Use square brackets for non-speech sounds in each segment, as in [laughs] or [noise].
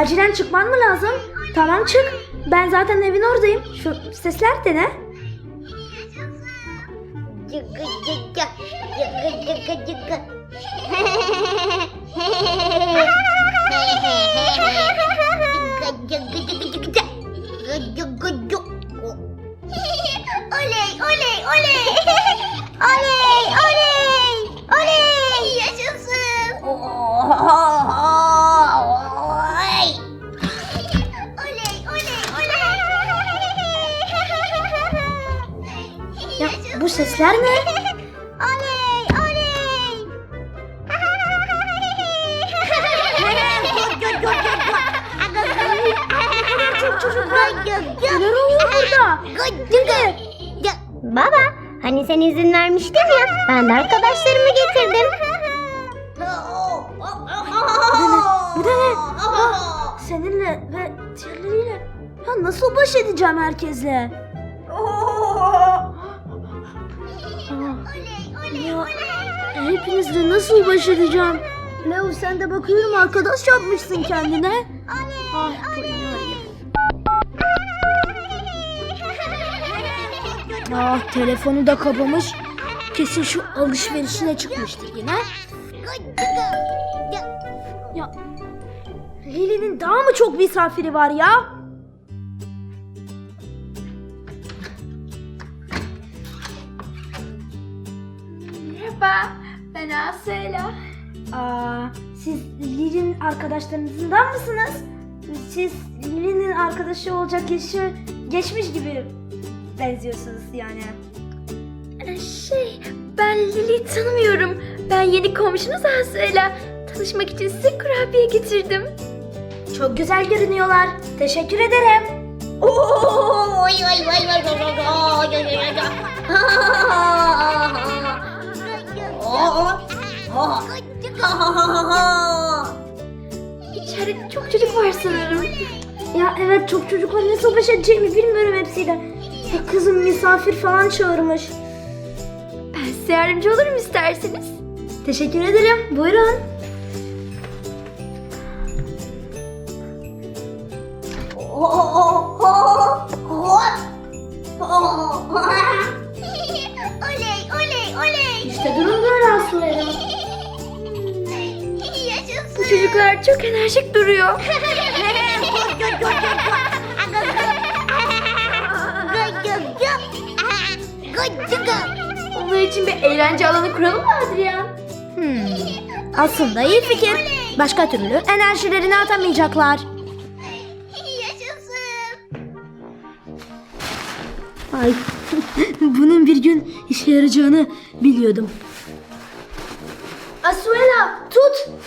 Acilen çıkman mı lazım? Tamam çık. Ben zaten evin oradayım. Şu sesler de ne? Cıgı. Bu sesler ne? [laughs] Oley oley. Neler oluyor burada? Dede. Baba, hani sen izin vermiştin ya, ben de arkadaşlarımı getirdim. Bu da ne? Seninle ve diğerleriyle. Ya nasıl baş edeceğim herkesle? Ya hepinizle nasıl baş edeceğim? Leo sen de bakıyorum arkadaş yapmışsın kendine. Ah. Ah telefonu da kapamış. Kesin şu alışverişine çıkmıştır yine. Ya Lili'nin daha mı çok misafiri var ya? Ben Asela. Aa, siz Lili'nin arkadaşlarınızdan mısınız? Siz Lili'nin arkadaşı olacak yaşı geçmiş gibi benziyorsunuz yani. Ee, Şey, ben Lili'yi tanımıyorum. Ben yeni komşunuz Asela. Tanışmak için size kurabiye getirdim. Çok güzel görünüyorlar. Teşekkür ederim. Oy oy oy oy oy oy oy İçeride çok çocuk var sanırım. Ya evet çok çocuk var. Nasıl baş edeceğimi bilmiyorum hepsiyle. Ya kızım misafir falan çağırmış. Ben size yardımcı olurum isterseniz. Teşekkür ederim. Buyurun. Oley çocuklar çok enerjik duruyor. [laughs] Onlar için bir eğlence alanı kuralım mı Adrian? Hmm. Aslında iyi fikir. Başka türlü enerjilerini atamayacaklar. Ay, [laughs] bunun bir gün işe yarayacağını biliyordum. Asuela, tut.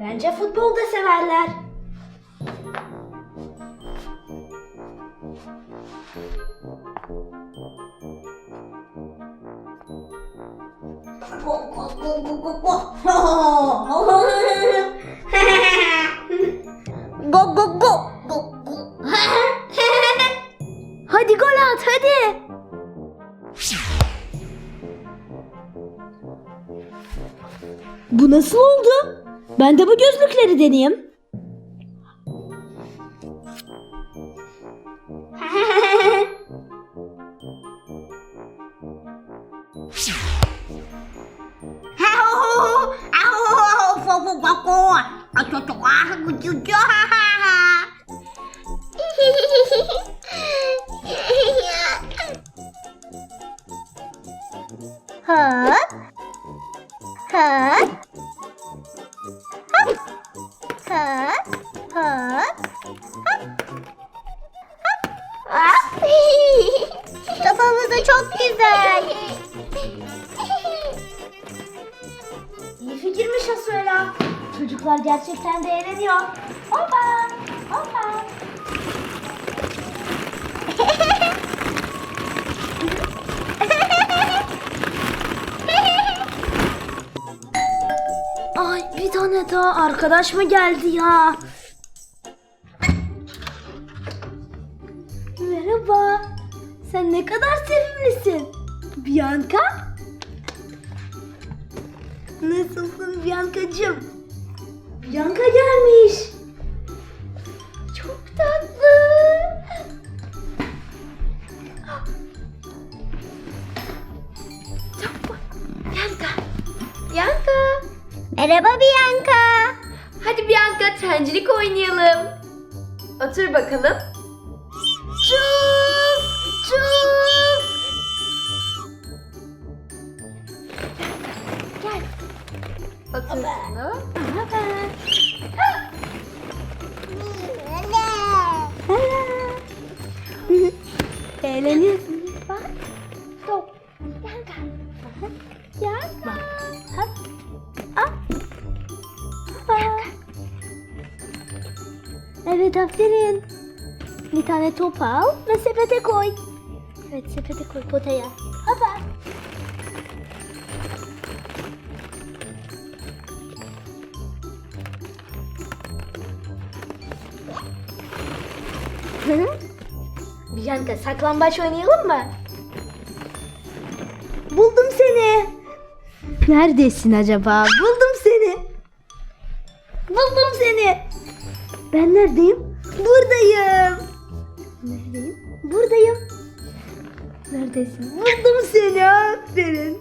Bence futbol da severler. Go, go, go, go, go, go. Ben de bu gözlükleri deneyeyim. Hop. Çocuklar gerçekten de. Hoppa! Hoppa! [laughs] Ay bir tane daha arkadaş mı geldi ya? Merhaba. Sen ne kadar sevimlisin. Bianca? Nasılsın Bianca'cığım? Bianca gelmiş. Çok tatlı. Bianca. Bianca. Merhaba Bianca. Hadi Bianca trencilik oynayalım. Otur bakalım. Bianca. Hop. Hoppa. Evet aferin. Bir tane top al ve sepete koy. Evet sepete koy potaya. Hoppa. Bianca saklambaç oynayalım mı? Seni. Neredesin acaba? Buldum seni. Buldum seni. Ben neredeyim? Buradayım. Neredeyim? Buradayım. Neredesin? Buldum seni. Aferin.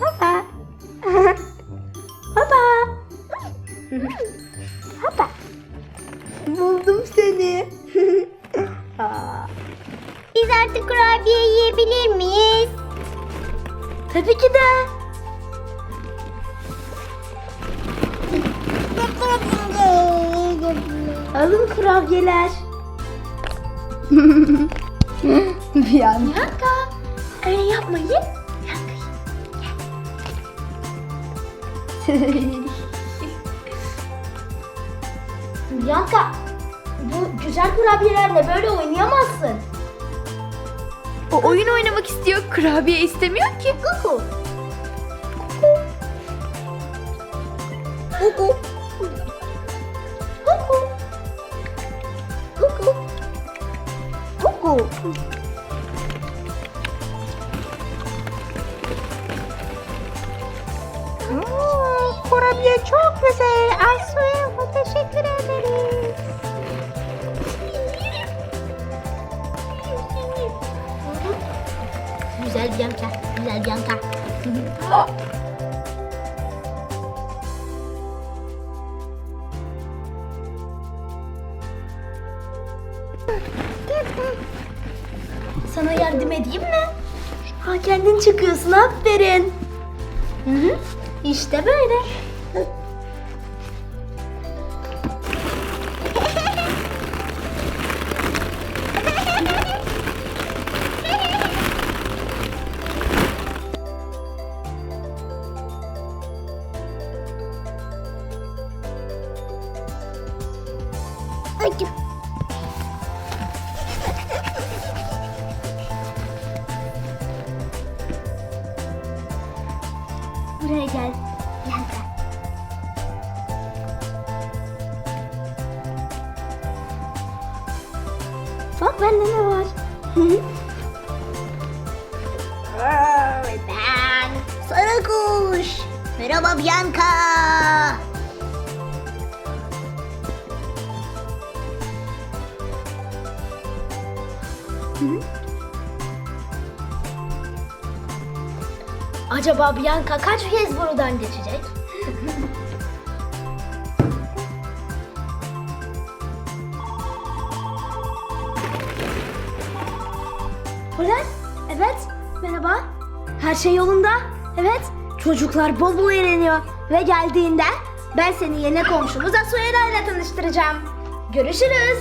Hoppa. [laughs] Hoppa. [laughs] Hoppa. Buldum seni. [laughs] Biz artık kurabiye yiyebilir miyiz? Tabii ki de. Alın kurabiyeler. [laughs] Bir an. Bianca. Öyle yapmayın. [laughs] Bianca, bu güzel kurabiyelerle böyle oynayamazsın. O oyun oynamak istiyor. Kurabiye istemiyor ki. Kuku. Kuku. Kuku. Kuku. Kuku. kurabiye çok güzel. Aslı teşekkür ederiz. Güzel Bianca, güzel. Sana yardım edeyim mi? Ha kendin çıkıyorsun aferin. Hı hı. İşte böyle. Bende ne var? Ben sarı kuş. Merhaba Bianca. Acaba Bianca kaç kez buradan geçecek? Polen, evet, merhaba. Her şey yolunda, evet. Çocuklar bol bol eğleniyor. Ve geldiğinde ben seni yeni komşumuz Asuela ile tanıştıracağım. Görüşürüz.